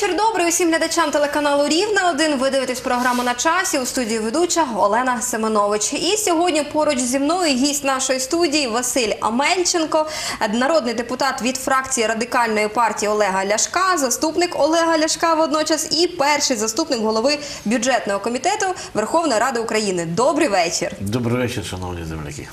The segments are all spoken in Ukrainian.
Вечір добрий усім глядачам телеканалу Рівна 1 Ви дивитесь програму на часі у студії ведуча Олена Семенович. І сьогодні поруч зі мною гість нашої студії Василь Амельченко, народний депутат від фракції радикальної партії Олега Ляшка, заступник Олега Ляшка водночас і перший заступник голови бюджетного комітету Верховної Ради України. Добрий вечір. Добрий вечір, шановні земляки.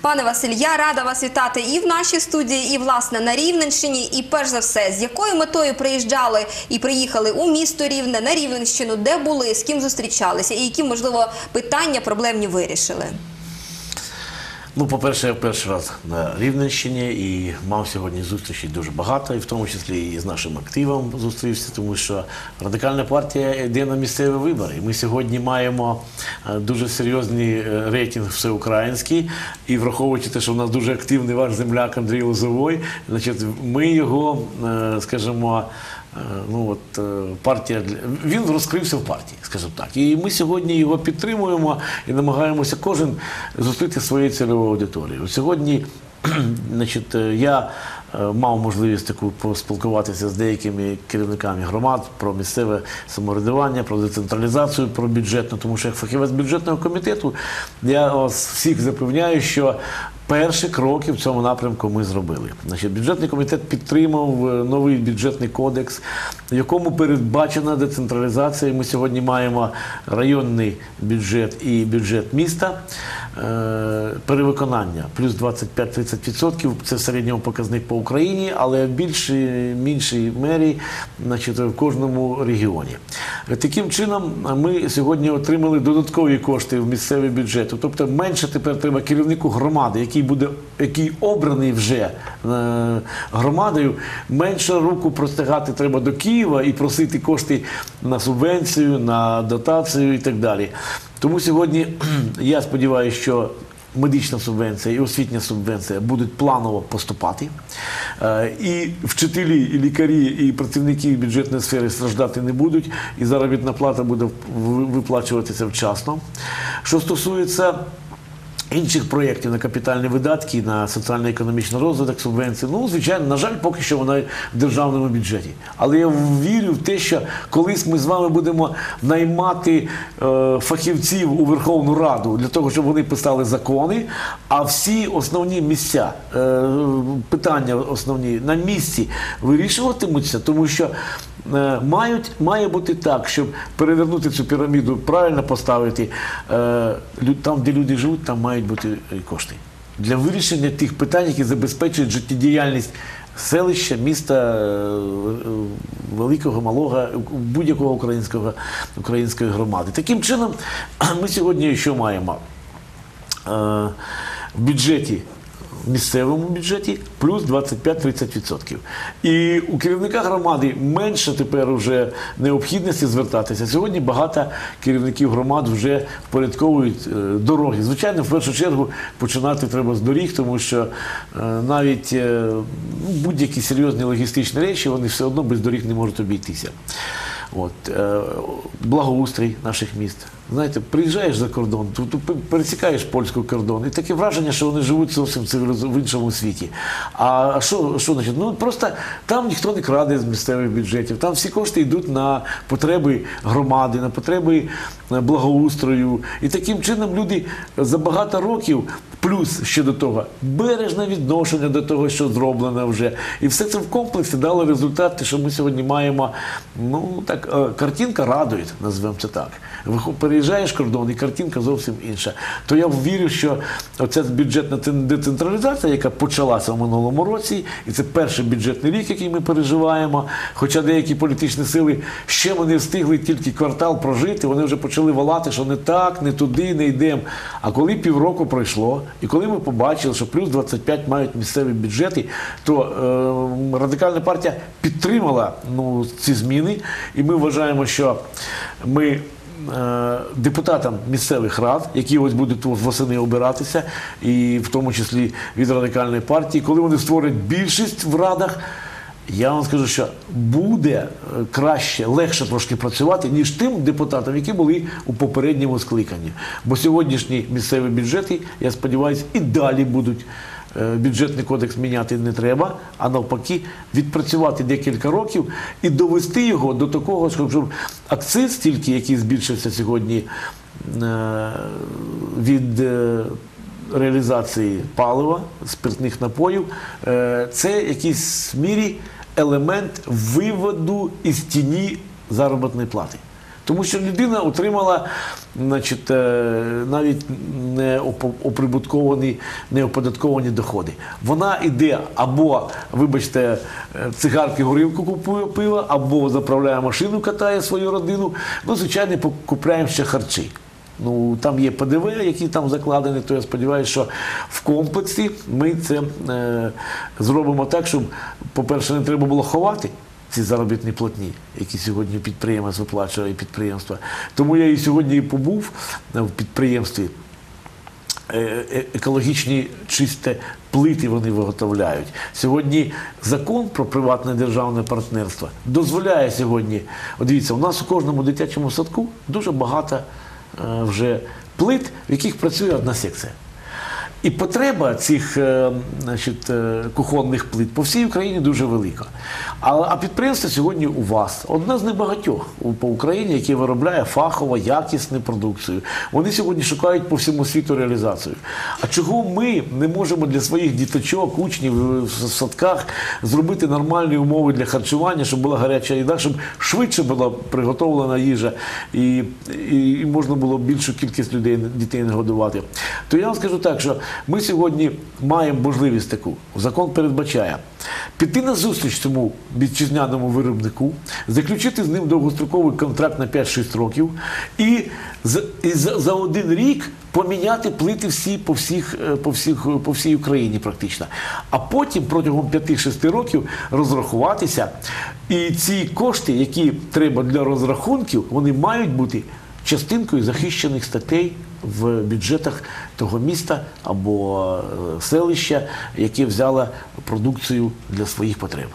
Пане Василь, я рада вас вітати і в нашій студії, і власне на Рівненщині. І перш за все, з якою метою приїжджали і приїхали у місто Рівне на Рівненщину, де були, з ким зустрічалися, і які можливо питання проблемні вирішили. Ну, по-перше, я перший раз на Рівненщині і мав сьогодні зустрічей дуже багато, і в тому числі і з нашим активом зустрівся, тому що радикальна партія йде на місцеві вибори. Ми сьогодні маємо е, дуже серйозний е, рейтинг всеукраїнський, і враховуючи те, що в нас дуже активний ваш земляк Андрій Лозовой, значить, ми його, е, скажімо, Ну от е, партія для- він розкрився в партії, скажімо так. І ми сьогодні його підтримуємо і намагаємося кожен зустріти своєю цільовою аудиторією. Сьогодні, значить, е, я е, мав можливість таку поспілкуватися з деякими керівниками громад про місцеве самоврядування, про децентралізацію, про бюджетну, тому що як фахівець бюджетного комітету я вас всіх запевняю, що Перші кроки в цьому напрямку ми зробили. Значить, бюджетний комітет підтримав е, новий бюджетний кодекс, в якому передбачена децентралізація. Ми сьогодні маємо районний бюджет і бюджет міста. Е, Перевиконання плюс 25-30% це в середньому показник по Україні, але в більшій меншій мері значить, в кожному регіоні. Е, Таким чином, ми сьогодні отримали додаткові кошти в місцевий бюджет. Тобто менше тепер треба керівнику громади, який буде який обраний вже е, громадою, менше руку простягати треба до Києва і просити кошти на субвенцію, на дотацію і так далі. Тому сьогодні я сподіваюся, що медична субвенція і освітня субвенція будуть планово поступати. Е, І вчителі, і лікарі, і працівники бюджетної сфери страждати не будуть, і заробітна плата буде виплачуватися вчасно. Що стосується інших проєктів на капітальні видатки, на соціально-економічний розвиток, субвенції. Ну, звичайно, на жаль, поки що вона в державному бюджеті. Але я вірю в те, що колись ми з вами будемо наймати е, фахівців у Верховну Раду для того, щоб вони писали закони, а всі основні місця, е, питання основні на місці вирішуватимуться, тому що е, мають, має бути так, щоб перевернути цю піраміду, правильно поставити. Е, там, де люди живуть, там мають бути кошти. Для вирішення тих питань, які забезпечують життєдіяльність селища, міста, е, е, великого, малого, будь-якого українського, української громади. Таким чином, ми сьогодні що маємо? Е, в бюджеті, місцевому бюджеті плюс 25-30%. І у керівника громади менше тепер вже необхідності звертатися. Сьогодні багато керівників громад вже впорядковують е, дороги. Звичайно, в першу чергу починати треба з доріг, тому що е, навіть е, будь-які серйозні логістичні речі вони все одно без доріг не можуть обійтися. От, благоустрій наших міст. Знаєте, приїжджаєш за кордон, пересікаєш польський кордон, і таке враження, що вони живуть зовсім в іншому світі. А що, що значить? Ну просто там ніхто не краде з місцевих бюджетів, там всі кошти йдуть на потреби громади, на потреби е, благоустрою. І таким чином люди за багато років, плюс ще до того, бережне відношення до того, що зроблено вже. І все це в комплексі дало результат, що ми сьогодні маємо. Ну так, е, картинка радує, назвемо це так. Переїжджаєш кордон, і картинка зовсім інша. То я вірю, що оця бюджетна децентралізація, яка почалася в минулому році, і це перший бюджетний рік, який ми переживаємо. Хоча деякі політичні сили ще не встигли тільки квартал прожити, вони вже почали волати, що не так, не туди, не йдемо. А коли півроку пройшло, і коли ми побачили, що плюс 25 мають місцеві бюджети, то е, радикальна партія підтримала ну, ці зміни, і ми вважаємо, що ми депутатам місцевих рад, які ось будуть восени обиратися, і в тому числі від радикальної партії, коли вони створять більшість в радах. Я вам скажу, що буде е, краще, легше трошки працювати, ніж тим депутатам, які були у попередньому скликанні. Бо сьогоднішні місцеві бюджети, я сподіваюся, і далі будуть е, бюджетний кодекс міняти не треба, а навпаки, відпрацювати декілька років і довести його до такого, щоб, акциз, тільки який збільшився сьогодні е, від е, реалізації палива, спиртних напоїв, е, це в мірі елемент виводу із тіні заробітної плати. Тому що людина отримала значить, е, навіть оприбутковані, не оподатковані доходи. Вона йде або, вибачте, е, цигарки горілку купує пиво, або заправляє машину, катає свою родину. Ну, звичайно, купляємо ще харчі. Ну, там є ПДВ, які там закладені, то я сподіваюся, що в комплексі ми це е, зробимо так, щоб, по-перше, не треба було ховати ці заробітні платні, які сьогодні підприємець виплачує підприємства. Тому я і сьогодні побув е, в підприємстві. Е, е, екологічні чисте плити вони виготовляють. Сьогодні закон про приватне державне партнерство дозволяє сьогодні. От дивіться, у нас у кожному дитячому садку дуже багато вже плит, в яких працює одна секція. І потреба цих е, значить, е, кухонних плит по всій Україні дуже велика. А, а підприємство сьогодні у вас одне з небагатьох по Україні, яке виробляє фахово, якісну продукцію. Вони сьогодні шукають по всьому світу реалізацію. А чого ми не можемо для своїх діточок, учнів в садках зробити нормальні умови для харчування, щоб була гаряча їда, щоб швидше була приготовлена їжа і, і, і можна було більшу кількість людей, дітей нагодувати. То я вам скажу так, що ми сьогодні маємо можливість таку. Закон передбачає піти на зустріч цьому вітчизняному виробнику, заключити з ним довгостроковий контракт на 5-6 років і, за, один рік поміняти плити всі по, всіх, е, по, всіх, по всій Україні практично. А потім протягом 5-6 років розрахуватися. І ці кошти, які треба для розрахунків, вони мають бути частинкою захищених статей в бюджетах того міста або е, селища, яке взяло продукцію для своїх потреб.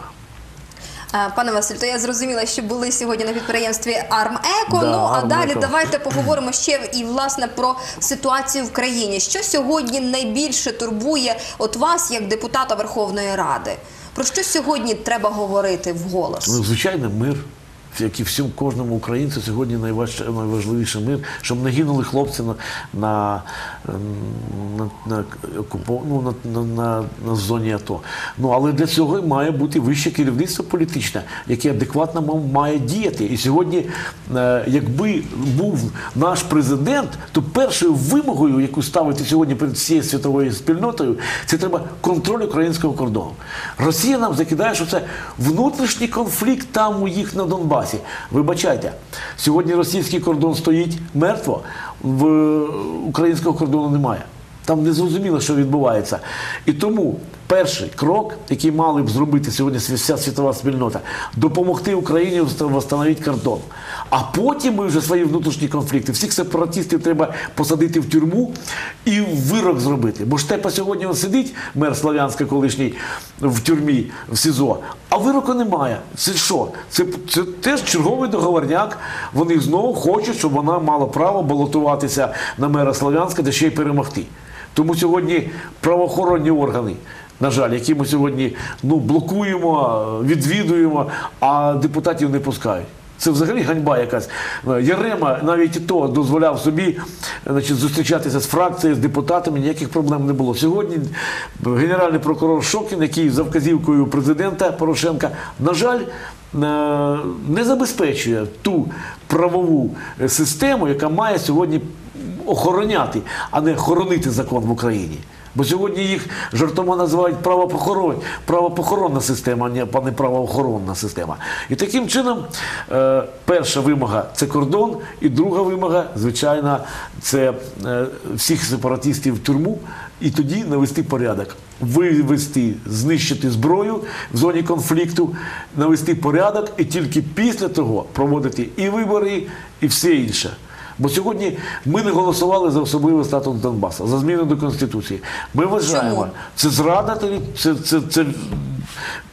Пане Василь, то я зрозуміла, що були сьогодні на підприємстві Армеко. Да, ну а далі давайте поговоримо ще і власне про ситуацію в країні. Що сьогодні найбільше турбує от вас, як депутата Верховної Ради? Про що сьогодні треба говорити вголос? Ну, звичайно, мир. Як всім кожному українцю сьогодні найважче, найважливіше мир, щоб не гинули хлопці на, на, на, на, ну, на, на, на зоні АТО. Ну але для цього має бути вище керівництво політичне, яке адекватно має діяти. І сьогодні, е, якби був наш президент, то першою вимогою, яку ставити сьогодні перед всією світовою спільнотою, це треба контроль українського кордону. Росія нам закидає, що це внутрішній конфлікт там у їх на Донбасі. Вибачайте, сьогодні російський кордон стоїть мертво, в українського кордону немає. Там не зрозуміло, що відбувається. І тому перший крок, який мали б зробити сьогодні вся світова спільнота, допомогти Україні встановити кордон. А потім ми вже свої внутрішні конфлікти. Всіх сепаратистів треба посадити в тюрму і вирок зробити. Бо Штепа сьогодні він сидить, мер Слав'янська колишній, в тюрмі, в СІЗО, а вироку немає. Це що? Це, це теж черговий договорняк. Вони знову хочуть, щоб вона мала право балотуватися на мера Слав'янська, де ще й перемогти. Тому сьогодні правоохоронні органи, на жаль, які ми сьогодні ну, блокуємо, відвідуємо, а депутатів не пускають. Це взагалі ганьба якась. Ярема навіть то дозволяв собі значить, зустрічатися з фракцією, з депутатами, ніяких проблем не було. Сьогодні генеральний прокурор Шокін, який за вказівкою президента Порошенка, на жаль, е, не забезпечує ту правову е, систему, яка має сьогодні охороняти, а не хоронити закон в Україні. Бо сьогодні їх жартома називають правопохорон, правопохоронна система, а не правоохоронна система. І таким чином, е, перша вимога це кордон, і друга вимога, звичайно, це е, всіх сепаратистів в тюрму, і тоді навести порядок. Вивести, знищити зброю в зоні конфлікту, навести порядок, і тільки після того проводити і вибори, і все інше. Бо сьогодні ми не голосували за особливий статус Донбасу, за зміну до Конституції. Ми вважаємо, Чому? це зрада, це, це, це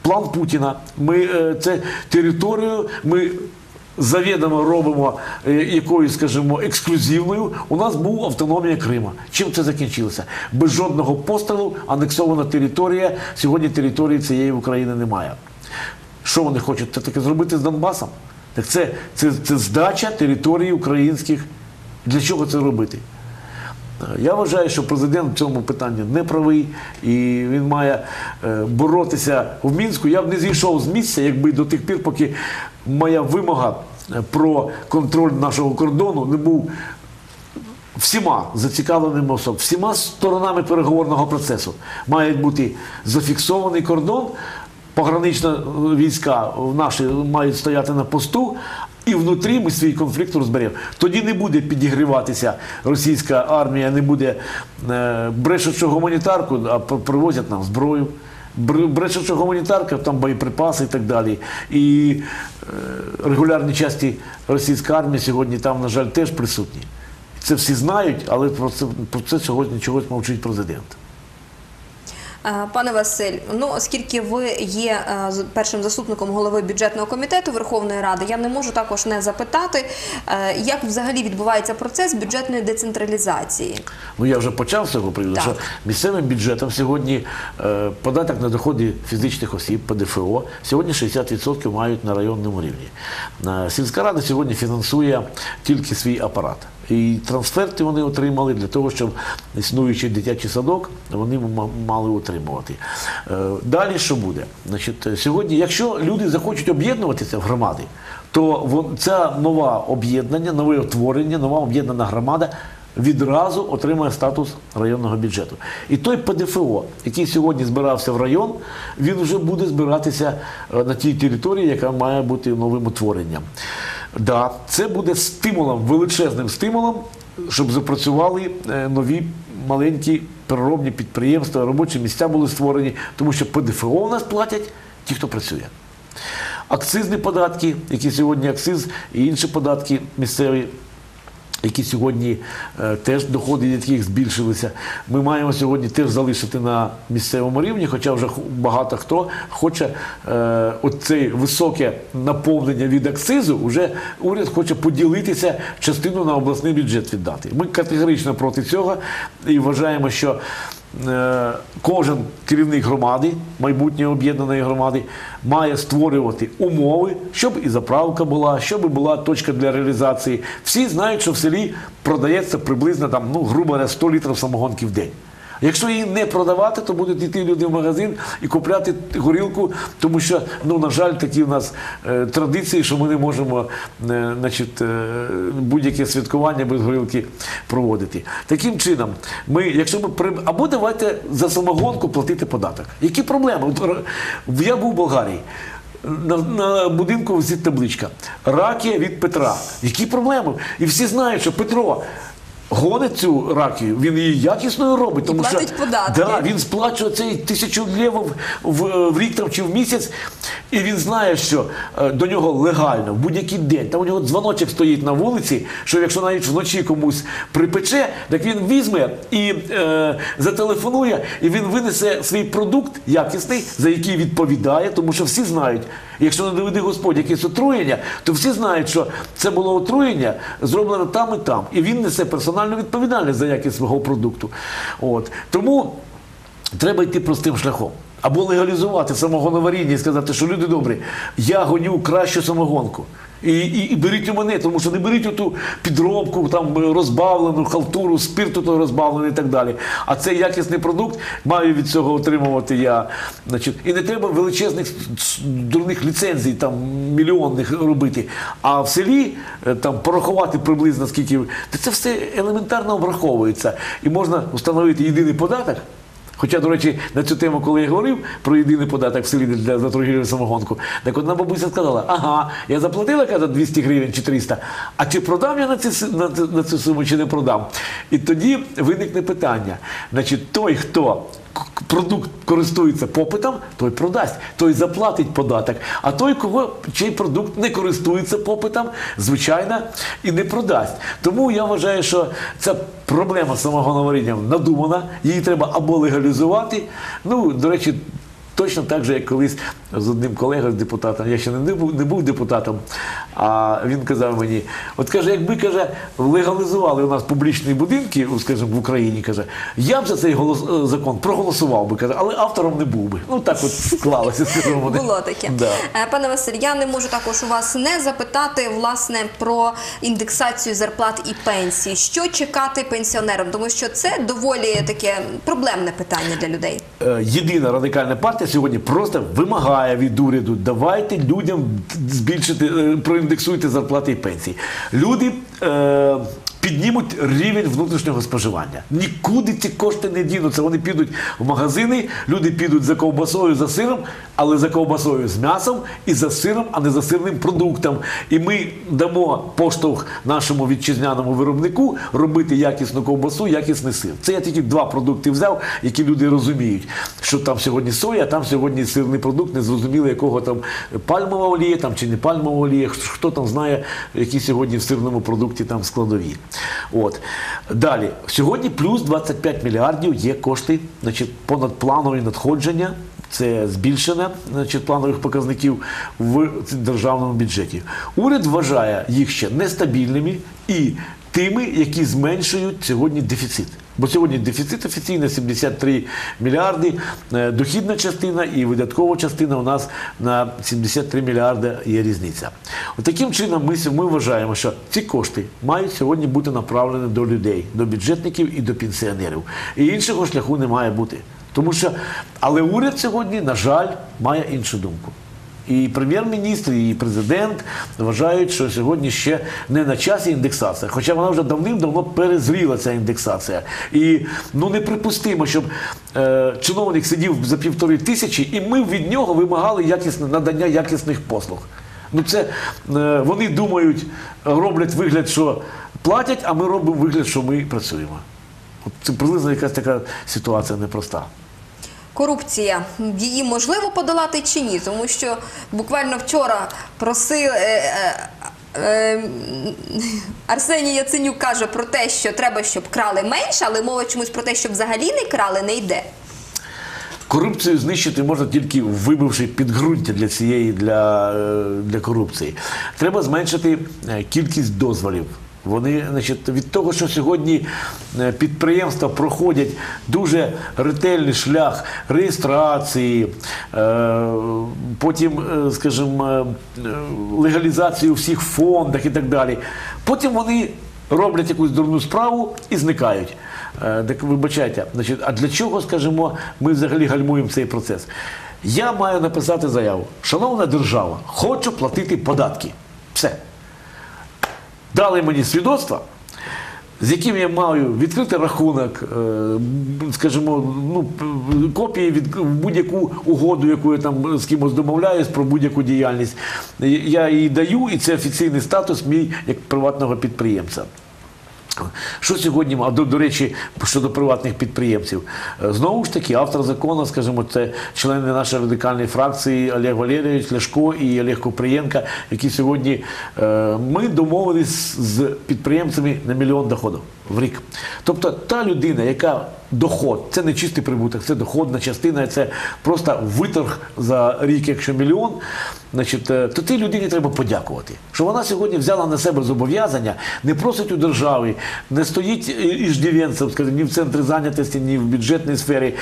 план Путіна. Ми е, це територію. Ми завідомо робимо е, якоюсь, скажімо, ексклюзивною, у нас був автономія Крима. Чим це закінчилося? Без жодного пострілу анексована територія. Сьогодні території цієї України немає. Що вони хочуть це таке зробити з Донбасом? Так це, це, це здача території українських. Для чого це робити? Я вважаю, що президент в цьому питанні не правий, і він має е, боротися в Мінську. Я б не зійшов з місця, якби до тих пір, поки моя вимога е, про контроль нашого кордону не був всіма зацікавленими особами, всіма сторонами переговорного процесу. Має бути зафіксований кордон, пограничні війська наші мають стояти на посту. І внутрі ми свій конфлікт розберемо. Тоді не буде підігріватися російська армія, не буде е, брешучу гуманітарку, а привозять нам зброю. Бр- Брешуча гуманітарка, там боєприпаси і так далі. І е, регулярні часті російської армії сьогодні там, на жаль, теж присутні. Це всі знають, але про це, про це сьогодні чогось мовчить президент. Е, Пане Василь, ну оскільки ви є е, першим заступником голови бюджетного комітету Верховної Ради, я не можу також не запитати, е, як взагалі відбувається процес бюджетної децентралізації. Ну я вже почав з цього приводу, що місцевим бюджетом сьогодні податок на доходи фізичних осіб, ПДФО, сьогодні 60% мають на районному рівні. Сільська рада сьогодні фінансує тільки свій апарат. І трансферти вони отримали для того, щоб існуючий дитячий садок вони мали утримувати. Е, Далі що буде? Значить, е, сьогодні, якщо люди захочуть об'єднуватися в громади, то це нове об'єднання, нове утворення, нова об'єднана громада відразу отримає статус районного бюджету. І той ПДФО, який сьогодні збирався в район, він вже буде збиратися е, на тій території, яка має бути новим утворенням. Да, це буде стимулом, величезним стимулом, щоб запрацювали е, нові маленькі переробні підприємства, робочі місця були створені, тому що ПДФО у нас платять ті, хто працює. Акцизні податки, які сьогодні акциз і інші податки місцеві, які сьогодні е, теж доходи від яких збільшилися. Ми маємо сьогодні теж залишити на місцевому рівні, хоча вже багато хто хоче е, оце високе наповнення від акцизу, вже уряд хоче поділитися частину на обласний бюджет віддати. Ми категорично проти цього і вважаємо, що кожен керівник громади, майбутньої об'єднаної громади, має створювати умови, щоб і заправка була, щоб була точка для реалізації. Всі знають, що в селі продається приблизно там, ну, грубо говоря, 100 літрів самогонки в день. Якщо її не продавати, то будуть йти люди в магазин і купляти горілку, тому що, ну, на жаль, такі в нас е, традиції, що ми не можемо е, е, будь-яке святкування без горілки проводити. Таким чином, ми, якщо ми при... або давайте за самогонку платити податок. Які проблеми? Я був в Болгарії. На, на будинку висить табличка Ракія від Петра. Які проблеми? І всі знають, що Петро гонить цю ракію, він її якісною робить, тому що податки. Да, він сплачує цей тисячу лєвів в, в, в рік там, чи в місяць, і він знає, що е, до нього легально в будь-який день. Там у нього дзвоночок стоїть на вулиці, що якщо навіть вночі комусь припече, так він візьме і е, зателефонує, і він винесе свій продукт якісний, за який відповідає, тому що всі знають. Якщо не доведе Господь якесь отруєння, то всі знають, що це було отруєння, зроблено там і там. І він несе персональну відповідальність за якість свого продукту. От. Тому треба йти простим шляхом. Або легалізувати самогоноваріння і сказати, що люди добрі, я гоню кращу самогонку. І, і, і беріть у мене, тому що не беріть оту підробку, там е, розбавлену, халтуру, спирту той розбавлений і так далі. А цей якісний продукт маю від цього отримувати я. Значить, і не треба величезних дурних ліцензій, там мільйонних робити. А в селі е, там порахувати приблизно скільки. Це все елементарно обраховується. І можна встановити єдиний податок. Хоча, до речі, на цю тему, коли я говорив про єдиний податок в селі для за торгівлю самогонку, так одна бабуся сказала: ага, я заплатила каже, 200 гривень чи 300, а чи продам я на, ці, на, на цю суму, чи не продам? І тоді виникне питання. Значить, той, хто продукт користується попитом, той продасть, той заплатить податок. А той, кого чий продукт не користується попитом, звичайно, і не продасть. Тому я вважаю, що ця проблема самого самогоноварінням надумана, її треба або легалізувати. Ну, до речі, Точно так же, як колись з одним колегою з депутатом, я ще не був, не був депутатом, а він казав мені: от каже, якби каже, легалізували у нас публічні будинки, скажімо, в Україні, каже, я б за цей голос, е, закон проголосував би, каже, але автором не був би. Ну так от склалося, скажімо. вони. Було таке. Да. Е, Пане Василь, я не можу також у вас не запитати власне про індексацію зарплат і пенсій. Що чекати пенсіонерам? Тому що це доволі таке проблемне питання для людей. Е, Єдина радикальна партія сьогодні просто вимагає від уряду, давайте людям збільшити, е, проіндексуйте зарплати і пенсії. Люди е, піднімуть рівень внутрішнього споживання. Нікуди ці кошти не дінуться. Вони підуть в магазини, люди підуть за ковбасою, за сиром, але за ковбасою з м'ясом і за сиром, а не за сирним продуктом. І ми дамо поштовх нашому вітчизняному виробнику робити якісну ковбасу, якісний сир. Це я тільки два продукти взяв, які люди розуміють, що там сьогодні соя, а там сьогодні сирний продукт, не зрозуміло, якого там пальмова олія там, чи не пальмова олія, хто, там знає, які сьогодні в сирному продукті там складові. От. Далі, сьогодні плюс 25 мільярдів є кошти, значить, понадпланові надходження. Це збільшення значить, планових показників в державному бюджеті. Уряд вважає їх ще нестабільними і тими, які зменшують сьогодні дефіцит. Бо сьогодні дефіцит офіційно 73 мільярди, е, дохідна частина і видаткова частина у нас на 73 мільярди є різниця. От таким чином ми, ми вважаємо, що ці кошти мають сьогодні бути направлені до людей, до бюджетників і до пенсіонерів. І іншого шляху не має бути. Тому що, але уряд сьогодні, на жаль, має іншу думку. І прем'єр-міністр, і президент вважають, що сьогодні ще не на часі індексація. Хоча вона вже давним-давно перезріла ця індексація. І ну неприпустимо, щоб е, чиновник сидів за півтори тисячі, і ми від нього вимагали якісне надання якісних послуг. Ну це е, вони думають, роблять вигляд, що платять, а ми робимо вигляд, що ми працюємо. От це приблизно якась така ситуація непроста. Корупція її можливо подолати чи ні? Тому що буквально вчора просив. Е, е, е, Арсеній Яценюк каже про те, що треба, щоб крали менше, але мова чомусь про те, щоб взагалі не крали, не йде. Корупцію знищити можна тільки вибивши підґрунтя для цієї для, е, для корупції. Треба зменшити е, кількість дозволів. Вони, значить, від того, що сьогодні е, підприємства проходять дуже ретельний шлях реєстрації, е, потім, е, скажімо, легалізацію у всіх фондах і так далі. Потім вони роблять якусь дурну справу і зникають. Так вибачайте, значить, а для чого, скажімо, ми взагалі гальмуємо цей процес? Я маю написати заяву. Шановна держава, хочу платити податки. Все. Дали мені свідоцтва, з яким я маю відкритий рахунок, е, скажімо, ну, копії від будь-яку угоду, яку я там з кимось домовляюсь про будь-яку діяльність. Я її даю, і це офіційний статус мій як приватного підприємця. Що сьогодні, а до, до речі, щодо приватних підприємців, Е, знову ж таки, автор закону, скажімо, це члени нашої радикальної фракції Олег Валерійович Ляшко і Олег Куприєнка, які сьогодні е, ми домовились з підприємцями на мільйон доходу в рік. Тобто та людина, яка доход, це не чистий прибуток, це доходна частина, це просто виторг за рік, якщо мільйон, значить, е, то тій людині треба подякувати, що вона сьогодні взяла на себе зобов'язання, не просить у держави, не стоїть іждівенцем, скажімо, ні в центрі зайнятості, ні в бюджетній сфері,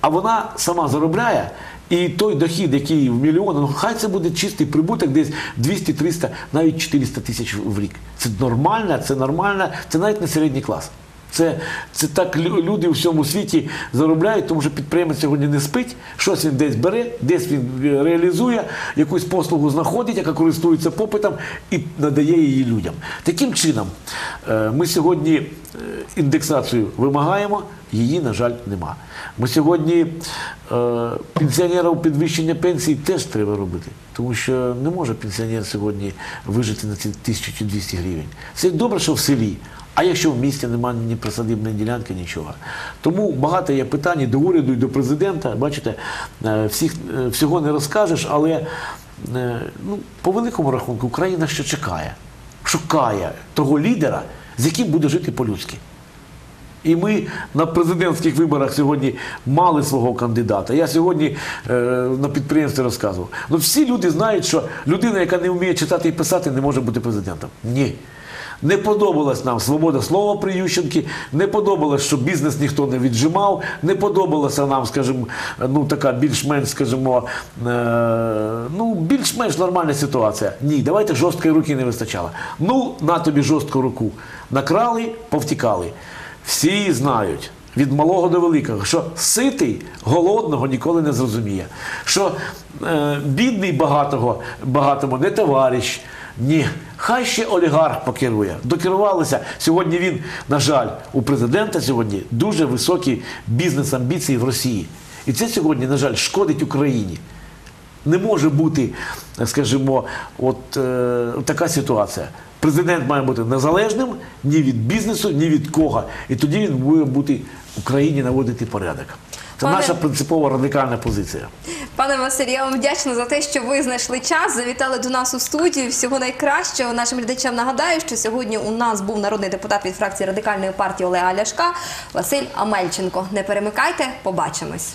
а вона сама заробляє. І той дохід, який в мільйон, ну хай це буде чистий прибуток, десь 200, 300, навіть 400 тисяч в рік. Це нормально, це нормально, це навіть не середній клас. Це, це так люди у всьому світі заробляють, тому що підприємець сьогодні не спить, щось він десь бере, десь він е, реалізує, якусь послугу знаходить, яка користується попитом і надає її людям. Таким чином, е, ми сьогодні е, індексацію вимагаємо, її, на жаль, нема. Ми сьогодні е, пенсіонерам підвищення пенсій теж треба робити, тому що не може пенсіонер сьогодні вижити на ці 1200 гривень. Це добре, що в селі. А якщо в місті немає ні присадибної ділянки, нічого. Тому багато є питань до уряду, і до президента. Бачите, е, всіх, е, всього не розкажеш, але е, ну, по великому рахунку Україна ще чекає, шукає того лідера, з яким буде жити по-людськи. І ми на президентських виборах сьогодні мали свого кандидата. Я сьогодні е, на підприємстві розказував. Ну всі люди знають, що людина, яка не вміє читати і писати, не може бути президентом. Ні. Не подобалась нам свобода слова при Ющенки, не подобалось, що бізнес ніхто не віджимав, не подобалася нам, скажімо, ну така більш-менш, скажімо, е, ну більш-менш нормальна ситуація. Ні, давайте жорсткої руки не вистачало. Ну, на тобі жорстку руку. Накрали, повтікали. Всі знають. Від малого до великого, що ситий голодного ніколи не зрозуміє. Що е, бідний багатого, багатому не товариш. Ні, хай ще олігарх покерує. Докерувалися. Сьогодні він, на жаль, у президента сьогодні дуже високі бізнес-амбіції в Росії. І це сьогодні, на жаль, шкодить Україні. Не може бути, скажімо, от е, така ситуація. Президент має бути незалежним ні від бізнесу, ні від кого. І тоді він буде бути в Україні наводити порядок. Це Пане- наша принципова радикальна позиція. Пане Василь, я вам вдячна за те, що ви знайшли час, завітали до нас у студію. Всього найкращого нашим глядачам нагадаю, що сьогодні у нас був народний депутат від фракції радикальної партії Олега Ляшка Василь Амельченко. Не перемикайте, побачимось.